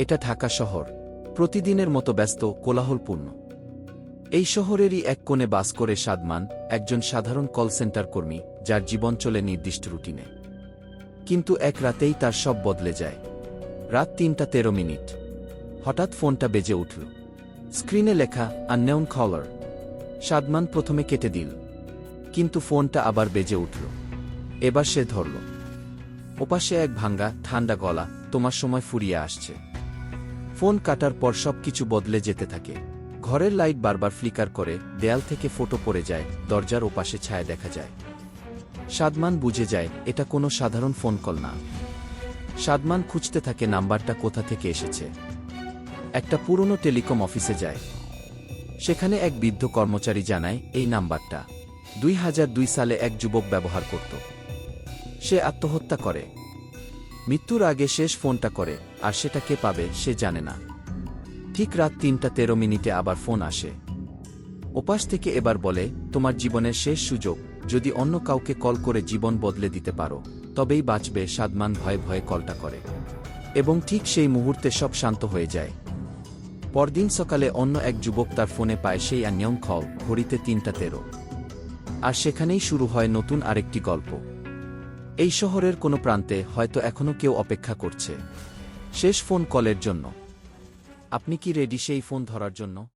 এটা ঢাকা শহর। প্রতিদিনের মতো ব্যস্ত, কোলাহলপূর্ণ। এই শহরেরই এক কোণে বাস করে সাদমান, একজন সাধারণ কল সেন্টার কর্মী, যার জীবন চলে নির্দিষ্ট রুটিনে। কিন্তু এক রাতেই তার সব বদলে যায়। রাত তিনটা তেরো মিনিট। হঠাৎ ফোনটা বেজে উঠল। স্ক্রিনে লেখা আননেউন কলার সাদমান প্রথমে কেটে দিল। কিন্তু ফোনটা আবার বেজে উঠল। এবার সে ধরল। ওপাশে এক ভাঙ্গা, ঠান্ডা গলা তোমার সময় ফুরিয়ে আসছে। ফোন কাটার পর সব কিছু বদলে যেতে থাকে। ঘরের লাইট বারবার ফ্লিকার করে, দেয়াল থেকে ফোটো পড়ে যায়, দরজার ওপাশে ছায়া দেখা যায়। সাদমান বুঝে যায়, এটা কোনো সাধারণ ফোন কল না। সাদমান খুঁজতে থাকে নাম্বারটা কোথা থেকে এসেছে। একটা পুরনো টেলিকম অফিসে যায়। সেখানে এক বৃদ্ধ কর্মচারী জানায়, এই নাম্বারটা। দুই হাজার দুই সালে এক যুবক ব্যবহার করত। সে আত্মহত্যা করে। মৃত্যুর আগে শেষ ফোনটা করে, আর সেটা কে পাবে সে জানে না। ঠিক রাত তিনটা তেরো মিনিটে আবার ফোন আসে। ওপাশ থেকে এবার বলে, তোমার জীবনের শেষ সুযোগ, যদি অন্য কাউকে কল করে জীবন বদলে দিতে পারো, তবেই বাঁচবে সাদমান ভয়ে ভয়ে কলটা করে। এবং ঠিক সেই মুহূর্তে সব শান্ত হয়ে যায়। পরদিন সকালে অন্য এক যুবক তার ফোনে পায় সেই আনিয়ম খল ঘড়িতে তিনটা তেরো। আর সেখানেই শুরু হয় নতুন আরেকটি গল্প। এই শহরের কোনো প্রান্তে হয়তো এখনও কেউ অপেক্ষা করছে। শেষ ফোন কলের জন্য। আপনি কি রেডি সেই ফোন ধরার জন্য?